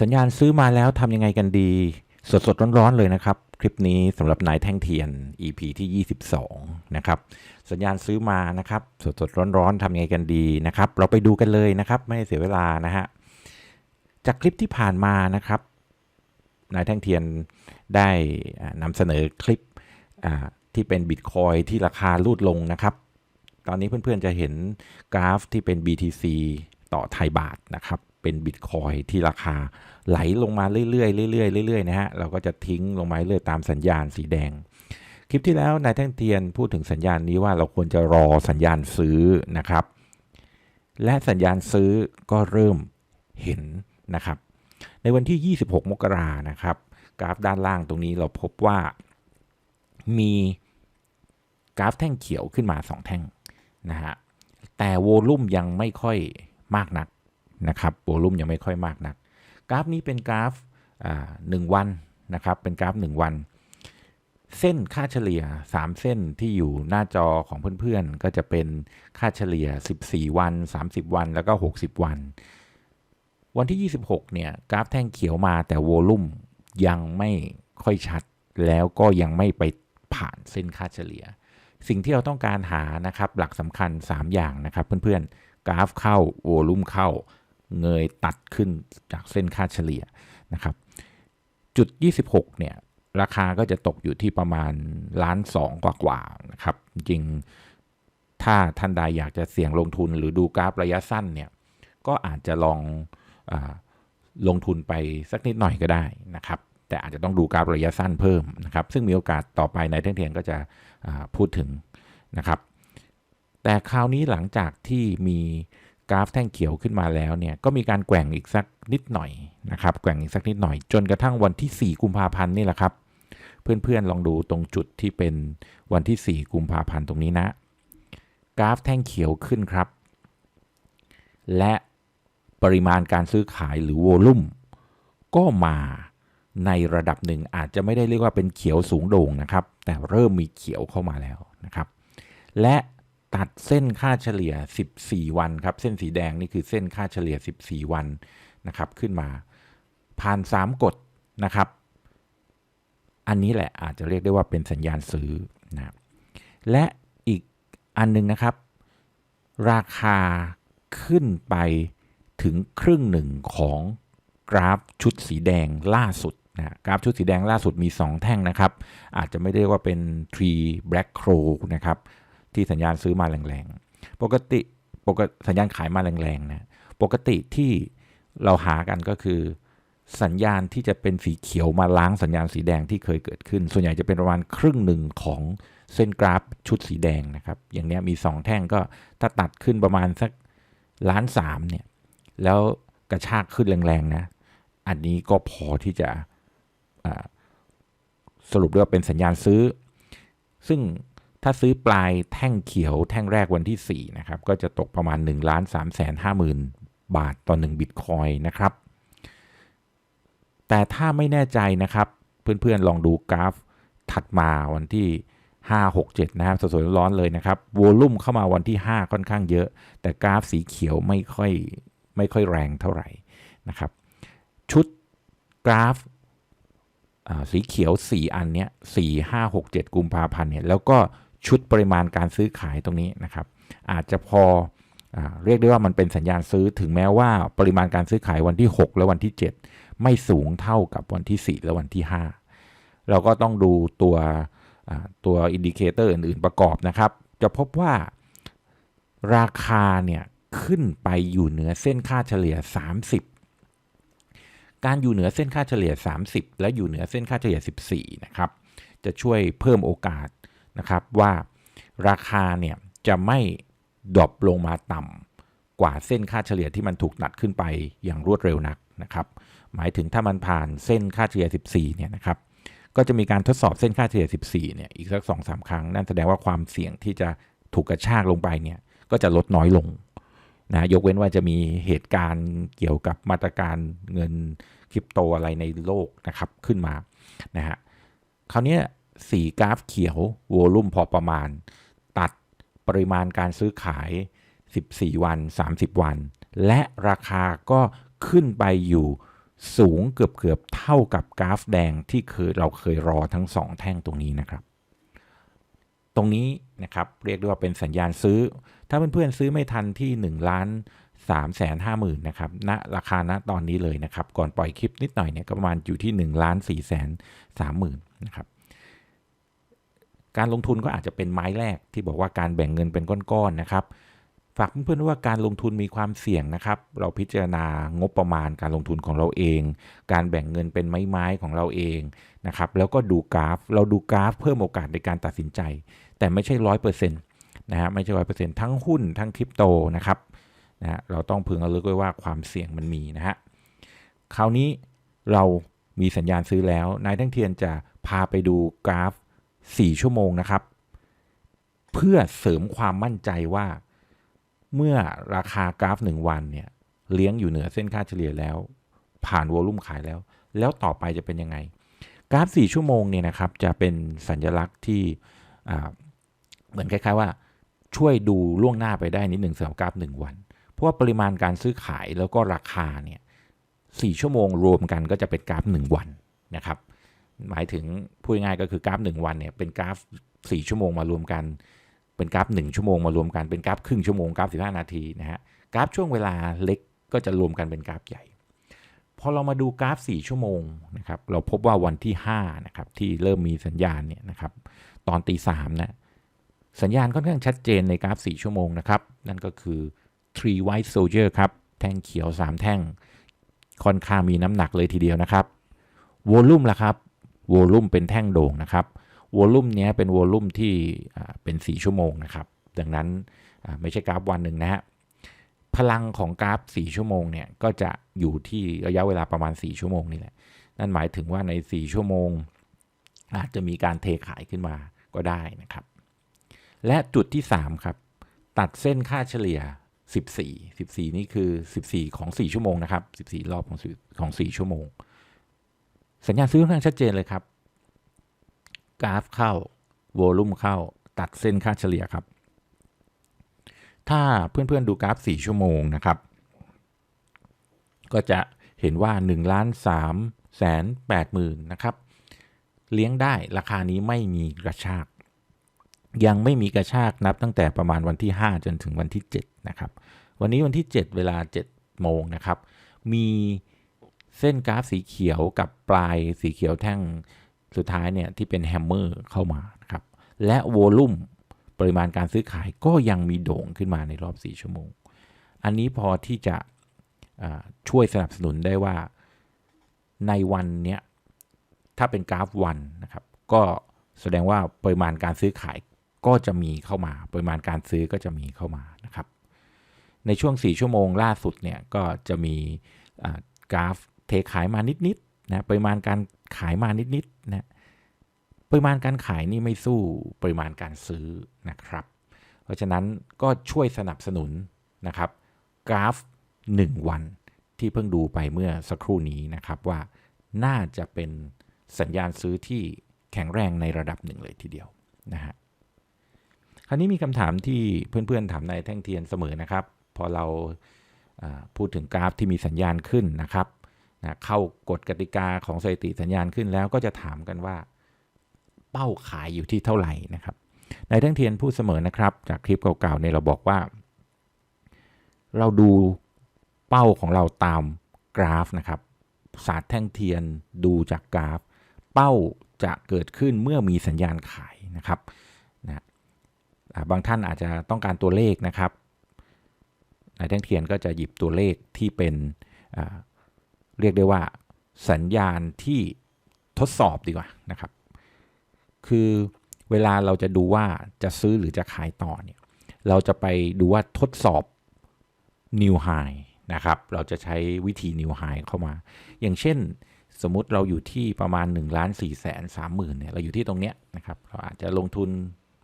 สัญญาณซื้อมาแล้วทำยังไงกันดี สดสดร้อนๆเลยนะครับ คลิปนี้สำหรับนายแท่งเทียน EP ที่ 22 นะครับ สัญญาณซื้อมานะครับ สดสดร้อนๆทำยังไงกันดีนะครับ เราไปดูกันเลยนะครับ ไม่เสียเวลานะฮะจากคลิปที่ผ่านมานะครับนายแท่งเทียนได้นำเสนอคลิปที่เป็นบิตคอยที่ราคาลูดลงนะครับ ตอนนี้เพื่อนๆจะเห็นกราฟที่เป็น BTC ต่อไทยบาทนะครับ เป็นบิตคอยที่ราคาไหลลงมาเรื่อยๆเรื่อยๆเรื่อยๆนะฮะเราก็จะทิ้งลงมาเรื่อยตามสัญญาณสีแดง คลิปที่แล้วนายแท่งเทียนพูดถึงสัญญาณนี้ว่าเราควรจะรอสัญญาณซื้อนะครับ และสัญญาณซื้อก็เริ่มเห็นนะครับ ในวันที่ 26 มกรานะครับ กราฟด้านล่างตรงนี้เราพบว่ามีกราฟแท่งเขียวขึ้นมา 2 แท่งนะฮะแต่โวลุ่มยังไม่ค่อยมากนัก นะครับโวลุ่มยังไม่ค่อยมากนัก กราฟนี้เป็นกราฟหนึ่งวันนะครับเป็นกราฟ 1 วัน เส้นค่าเฉลี่ย 3 เส้นที่อยู่หน้าจอของเพื่อนๆ ก็จะเป็นค่าเฉลี่ย 14 วัน 30 วัน แล้วก็ 60 วัน วันที่ 26 เนี่ยกราฟแท่งเขียวมาแต่โวลุ่มยังไม่ค่อยชัด แล้วก็ยังไม่ไปผ่านเส้นค่าเฉลี่ย สิ่งที่เราต้องการหานะครับหลักสำคัญ 3 อย่างนะครับเพื่อนๆ กราฟเข้าโวลุ่มเข้า เงยตัดขึ้นจากเส้นค่าเฉลี่ยนะครับจุด 26เนี่ยราคาก็จะตกอยู่ที่ประมาณล้านสองกว่าๆนะครับจริงถ้าท่านใดอยากจะเสี่ยงลงทุนหรือดูกราฟระยะสั้นเนี่ยก็อาจจะลองอลงทุนไปสักนิดหน่อยก็ได้นะครับ แต่อาจจะต้องดูกราฟระยะสั้นเพิ่มนะครับ ซึ่งมีโอกาสต่อไปในเที่ยงก็จะพูดถึงนะครับ แต่คราวนี้หลังจากที่มี กราฟแท่งเขียวขึ้นมาแล้วเนี่ยก็มีการแกว่งอีกสักนิดหน่อยนะครับแกว่งอีกสักนิดหน่อย จนกระทั่งวันที่ 4 กุมภาพันธ์นี่แหละครับ เพื่อนๆลองดูตรงจุดที่เป็นวันที่ 4 กุมภาพันธ์ตรงนี้นะ กราฟแท่งเขียวขึ้นครับ และปริมาณการซื้อขายหรือโวลุ่มก็มาในระดับหนึ่งอาจจะไม่ได้เรียกว่าเป็นเขียวสูงโด่งนะครับ แต่เริ่มมีเขียวเข้ามาแล้วนะครับ และ ตัดเส้นค่าเฉลี่ย 14 วันครับ เส้นสีแดงนี่คือเส้นค่าเฉลี่ย 14 วันนะครับ ขึ้นมา ผ่าน 3 กฎนะครับ อันนี้แหละอาจจะเรียกได้ว่าเป็นสัญญาณซื้อนะและอีกอันหนึงนะครับ ราคาขึ้นไปถึงครึ่งหนึ่งของกราฟชุดสีแดงล่าสุดนะกราฟชุดสีแดงล่าสุดมี 2 แท่งนะครับ อาจจะไม่ได้เรียกว่าเป็น tree black crow นะครับ ที่สัญญาณซื้อมาแรงๆ ปกติปกติสัญญาณขายมาแรงๆนะปกติที่เราหากันก็คือ สัญญาณที่จะเป็นสีเขียวมาล้างสัญญาณสีแดงที่เคยเกิดขึ้น ส่วนใหญ่จะเป็นประมาณครึ่งหนึ่งของเส้นกราฟชุดสีแดงนะครับ อย่างนี้มี 2 แท่งก็ถ้าตัดขึ้นประมาณสักล้านสามเนี่ยแล้วกระชากขึ้นแรงๆนะอันนี้ก็พอที่จะสรุปได้ว่าเป็นสัญญาณซื้อ ซึ่ง ถ้าซื้อปลายแท่งเขียวแท่งแรกวันที่ 4 นะครับ ก็จะตกประมาณ1ล้าน3แสน5หมื่นบาทต่อ1บิตคอยนะครับ แต่ถ้าไม่แน่ใจนะครับ เพื่อนๆ ลองดูกราฟถัดมาวันที่ 5 6 7 นะครับสดๆร้อนๆเลยนะครับโวลุ่มเข้ามาวันที่ 5 ค่อนข้างเยอะ แต่กราฟสีเขียวไม่ค่อยไม่ค่อยแรงเท่าไหร่นะครับ ชุดกราฟสีเขียว 4 อันเนี้ย4 5 6 7 กุมภาพันธ์เนี่ยแล้วก็ ชุดปริมาณการซื้อขายตรงนี้นะครับ อาจจะพออเรียกได้ว่ามันเป็นสัญญาณซื้อถึงแม้ว่าปริมาณการซื้อขายวันที่ 6 และวันที่ 7 ไม่สูงเท่ากับวันที่ 4 และวันที่ 5 เราก็ต้องดูตัวตัวอินดิเคเตอร์อื่นๆประกอบนะครับ จะพบว่าราคาเนี่ยขึ้นไปอยู่เหนือเส้นค่าเฉลี่ย 30 การอยู่เหนือเส้นค่าเฉลี่ย 30 และอยู่เหนือเส้นค่าเฉลี่ย 14 นะครับ จะช่วยเพิ่มโอกาส นะครับว่าราคาเนี่ยจะไม่ดรอปลงมาต่ำกว่าเส้นค่าเฉลี่ยที่มันถูกตัดขึ้นไปอย่างรวดเร็วนักนะครับหมายถึงถ้ามันผ่านเส้นค่าเฉลี่ย 14 เนี่ยนะครับก็จะมีการทดสอบเส้นค่าเฉลี่ย 14 เนี่ยอีกสัก2อสครั้ง นั่นแสดงว่าความเสี่ยงที่จะถูกกระชากลงไปเนี่ยก็จะลดน้อยลงนะยกเว้นว่าจะมีเหตุการณ์เกี่ยวกับมาตรการเงินคริปโตอะไรในโลกนะครับขึ้นมานะฮะคราวนี้ สีกราฟเขียวโวลุ่มพอประมาณ ตัดปริมาณการซื้อขาย 14 วัน 30 วัน และราคาก็ขึ้นไปอยู่สูงเกือบเกือบเท่ากับกราฟแดงที่เคยเราเคยรอทั้งสองแท่งตรงนี้นะครับ ตรงนี้นะครับเรียกได้ว่าเป็นสัญญาณซื้อ ถ้าเพื่อนๆซื้อไม่ทันที่ 1 ล้าน3แสนห้าหมื่นนะครับณราคาณตอนนี้เลยนะครับ ก่อนปล่อยคลิปนิดหน่อยเนี่ยก็ประมาณอยู่ที่1ล้าน4แสนสามหมื่นนะครับ การลงทุนก็อาจจะเป็นไม้แรกที่บอกว่าการแบ่งเงินเป็นก้อนๆนะครับฝากเพื่อนๆว่าการลงทุนมีความเสี่ยงนะครับ เราพิจารณางบประมาณการลงทุนของเราเอง การแบ่งเงินเป็นไม้ๆของเราเองนะครับ แล้วก็ดูกราฟ เราดูกราฟเพิ่มโอกาสในการตัดสินใจ แต่ไม่ใช่ร้อยเปอร์เซ็นต์นะฮะไม่ใช่ร้อยเปอร์เซ็นต์ทั้งหุ้นทั้งคริปโตนะครับนะฮะเราต้องพึงระลึกไว้ว่าความเสี่ยงมันมีนะฮะคราวนี้เรามีสัญญาณซื้อแล้วนายทั้งเทียนจะพาไปดูกราฟ 4 ชั่วโมงนะครับ เพื่อเสริมความมั่นใจว่าเมื่อราคากราฟ 1 วันเนี่ยเลี้ยงอยู่เหนือเส้นค่าเฉลี่ยแล้ว ผ่านวอลุ่มขายแล้ว แล้วต่อไปจะเป็นยังไง กราฟ 4 ชั่วโมงเนี่ยนะครับจะเป็นสัญลักษณ์ที่เหมือนคล้าย ๆ ว่าช่วยดูล่วงหน้าไปได้นิดหนึ่งสำหรับกราฟ 1 วัน เพราะว่าปริมาณการซื้อขายแล้วก็ราคาเนี่ย4ชั่วโมงรวมกันก็จะเป็นกราฟ 1 วันนะครับ หมายถึงพูดง่ายก็คือกราฟ 1 วันเนี่ยเป็นกราฟ 4 ชั่วโมงมารวมกัน เป็นกราฟ 1 ชั่วโมงมารวมกันเป็นกราฟครึ่งชั่วโมงกราฟ 15 นาทีนะฮะกราฟช่วงเวลาเล็กก็จะรวมกันเป็นกราฟใหญ่พอเรามาดูกราฟ 4 ชั่วโมงนะครับเราพบว่าวันที่5นะครับที่เริ่มมีสัญญาณเนี่ยนะครับตอนตีสามนะสัญญาณค่อนข้างชัดเจนในกราฟ 4 ชั่วโมงนะครับนั่นก็คือ three white soldier ครับแท่งเขียว 3 แท่ง ค่อนข้างมีน้ำหนักเลยทีเดียวนะครับ วอลุ่มล่ะครับ วอลุ่มเป็นแท่งโด่งนะครับวอลุ่มเนี้ยเป็นวอลุ่มที่เป็น4ชั่วโมงนะครับดังนั้นไม่ใช่กราฟวันหนึ่งนะฮะพลังของกราฟ 4 ชั่วโมงเนี่ยก็จะอยู่ที่ระยะเวลาประมาณ 4 ชั่วโมงนี่แหละ นั่นหมายถึงว่าใน 4 ชั่วโมง อาจจะมีการเทขายขึ้นมาก็ได้นะครับ และจุดที่ 3 ครับ ตัดเส้นค่าเฉลี่ย 14 14 นี่คือ 14 ของ 4 ชั่วโมงนะครับ 14 รอบของ4ของ 4 ชั่วโมง สัญญาณซื้อค่อนข้างชัดเจนเลยครับ กราฟเข้าวอลุ่มเข้า ตัดเส้นค่าเฉลี่ยครับ ถ้าเพื่อนๆดูกราฟ 4 ชั่วโมงนะครับ ก็จะเห็นว่า1ล้าน3แสน8หมื่นนะครับ เลี้ยงได้ราคานี้ไม่มีกระชาก ยังไม่มีกระชากนับตั้งแต่ประมาณวันที่ 5 จนถึงวันที่ 7 นะครับ วันนี้วันที่ 7 เวลา 7 โมงนะครับ มี เส้นกราฟสีเขียวกับปลายสีเขียวแท่งสุดท้ายเนี่ยที่เป็นแฮมเมอร์เข้ามานะครับ และโวลุ่มปริมาณการซื้อขายก็ยังมีโด่งขึ้นมาในรอบ 4 ชั่วโมง อันนี้พอที่จะช่วยสนับสนุนได้ว่าในวันเนี้ยถ้าเป็นกราฟวันนะครับ ก็แสดงว่าปริมาณการซื้อขายก็จะมีเข้ามา ปริมาณการซื้อก็จะมีเข้ามานะครับ ในช่วง 4 ชั่วโมงล่าสุดเนี่ยก็จะมีกราฟ เทขายมานิดๆนะปริมาณการขายมานิดๆนะปริมาณการขายนี่ไม่สู้ปริมาณการซื้อนะครับ เพราะฉะนั้นก็ช่วยสนับสนุนนะครับ กราฟ 1 วันที่เพิ่งดูไปเมื่อสักครู่นี้นะครับว่าน่าจะเป็นสัญญาณซื้อที่แข็งแรงในระดับหนึ่งเลยทีเดียวนะฮะคราวนี้มีคำถามที่เพื่อนๆถามในแท่งเทียนเสมอนะครับ พอเราอ่าพูดถึงกราฟที่มีสัญญาณขึ้นนะครับ นะเข้ากฎกติกาของสถิติสัญญาณขึ้นแล้วก็จะถามกันว่าเป้าขายอยู่ที่เท่าไหร่นะครับนายแท่งเทียนพูดเสมอนะครับ จากคลิปเก่าๆเนี่ยเราบอกว่า เราดูเป้าของเราตามกราฟนะครับ ศาสตร์แท่งเทียนดูจากกราฟ เป้าจะเกิดขึ้นเมื่อมีสัญญาณขายนะครับนะบางท่านอาจจะต้องการตัวเลขนะครับนายแท่งเทียนก็จะหยิบตัวเลขที่เป็น เรียกได้ว่าสัญญาณที่ทดสอบดีกว่านะครับ คือเวลาเราจะดูว่าจะซื้อหรือจะขายต่อเนี่ยเราจะไปดูว่าทดสอบ new high นะครับ เราจะใช้วิธี new high เข้ามา อย่างเช่นสมมุติเราอยู่ที่ประมาณ1ล้าน4แสน3หมื่นเนี่ยเราอยู่ที่ตรงเนี้ยนะครับ เราอาจจะลงทุน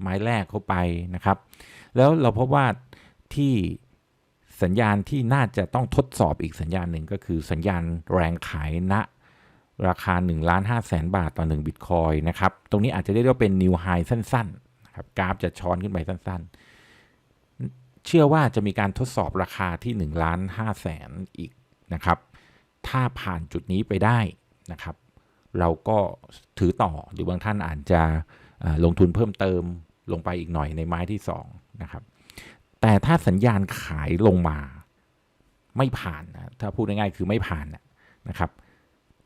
ไม้แรกเข้าไปนะครับ แล้วเราพบว่าที่ สัญญาณที่น่าจะต้องทดสอบอีกสัญญาณหนึ่งก็คือสัญญาณแรงขายณราคา1ล้าน5แสนบาทต่อ1บิตคอยนะครับ ตรงนี้อาจจะเรียกว่าเป็น new high สั้นๆนะครับกราฟจะช้อนขึ้นไปสั้นๆ เชื่อว่าจะมีการทดสอบราคาที่ 1 ล้าน5แสนอีกนะครับ ถ้าผ่านจุดนี้ไปได้นะครับ เราก็ถือต่อหรือบางท่านอาจจะลงทุนเพิ่มเติมลงไปอีกหน่อยในไม้ที่2นะครับ แต่ถ้าสัญญาณขายลงมาไม่ผ่านนะถ้าพูดง่ายๆคือไม่ผ่านนะครับ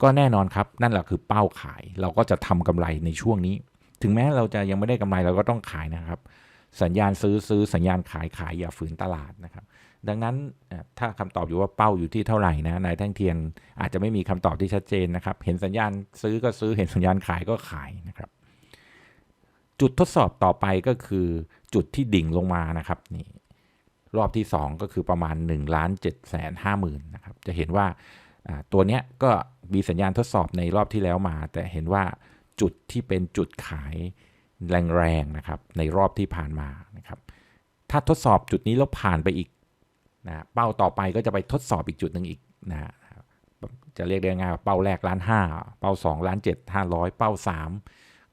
ก็แน่นอนครับนั่นแหละคือเป้าขาย เราก็จะทำกำไรในช่วงนี้ ถึงแม้เราจะยังไม่ได้กำไรเราก็ต้องขายนะครับ สัญญาณซื้อซื้อสัญญาณขายขายอย่าฝืนตลาดนะครับ ดังนั้นถ้าคำตอบอยู่ว่าเป้าอยู่ที่เท่าไหร่นะนายแท่งเทียนอาจจะไม่มีคำตอบที่ชัดเจนนะครับ เห็นสัญญาณซื้อก็ซื้อเห็นสัญญาณขายก็ขายนะครับ จุดทดสอบต่อไปก็คือจุดที่ดิ่งลงมานะครับนี่ รอบที่ 2 ก็คือประมาณ1ล้าน7แสนห้าหมื่นนะครับ จะเห็นว่าตัวเนี้ยก็มีสัญญาณทดสอบในรอบที่แล้วมา แต่เห็นว่าจุดที่เป็นจุดขายแรงๆนะครับ ในรอบที่ผ่านมานะครับ ถ้าทดสอบจุดนี้แล้วผ่านไปอีกนะเป้าต่อไปก็จะไปทดสอบอีกจุดหนึ่งอีกนะจะเรียกได้ง่ายว่าเป้าแรกล้านห้าเป้าสองล้านเจ็ดห้าร้อยเป้าสาม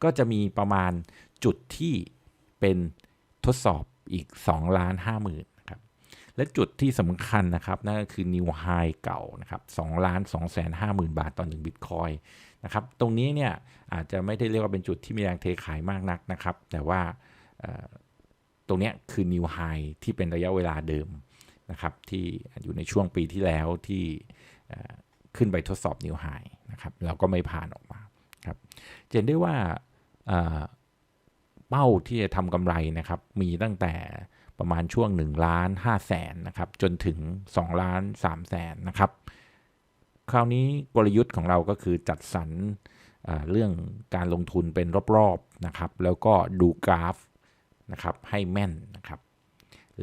ก็จะมีประมาณจุดที่เป็นทดสอบอีก2ล้านห้าหมื่น และจุดที่สำคัญนะครับนั่นก็คือ new high เก่านะครับ2ล้าน2แสนห้าหมื่นบาทต่อ1บิตคอยนะครับตรงนี้เนี่ยอาจจะไม่ได้เรียกว่าเป็นจุดที่มีแรงเทขายมากนักนะครับ แต่ว่าตรงนี้คือ new high ที่เป็นระยะเวลาเดิมนะครับที่อยู่ในช่วงปีที่แล้วที่ขึ้นไปทดสอบ new high นะครับเราก็ไม่ผ่านออกมาครับเห็นได้ว่าเป้าที่จะทำกำไรนะครับมีตั้งแต่ ประมาณช่วง1ล้าน5แสนนะครับจนถึง2ล้าน3แสนนะครับคราวนี้กลยุทธ์ของเราก็คือจัดสรรเอ่อเรื่องการลงทุนเป็นรอบๆนะครับแล้วก็ดูกราฟนะครับให้แม่นนะครับ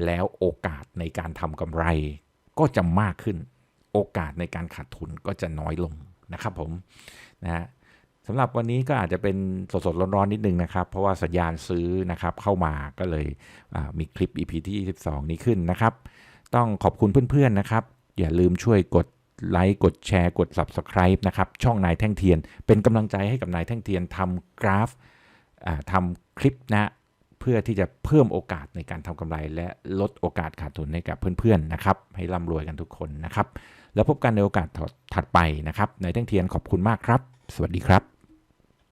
แล้วโอกาสในการทำกำไรก็จะมากขึ้น โอกาสในการขาดทุนก็จะน้อยลงนะครับผมนะฮะ สำหรับวันนี้ก็อาจจะเป็นสดๆร้อนๆนิดนึงนะครับ เพราะว่าสัญญาณซื้อนะครับเข้ามาก็เลยมีคลิป EP ที่22นี้ขึ้นนะครับ ต้องขอบคุณเพื่อนๆนะครับ อย่าลืมช่วยกดไลค์กดแชร์กด Subscribe นะครับช่องนายแท่งเทียน เป็นกำลังใจให้กับนายแท่งเทียนทำกราฟทำคลิปนะเพื่อที่จะเพิ่มโอกาสในการทำกำไร และลดโอกาสขาดทุนให้กับเพื่อนๆนะครับ ให้ร่ำรวยกันทุกคนนะครับ แล้วพบกันในโอกาสถัดไปนะครับนายแท่งเทียนขอบคุณมากครับ สวัสดีครับ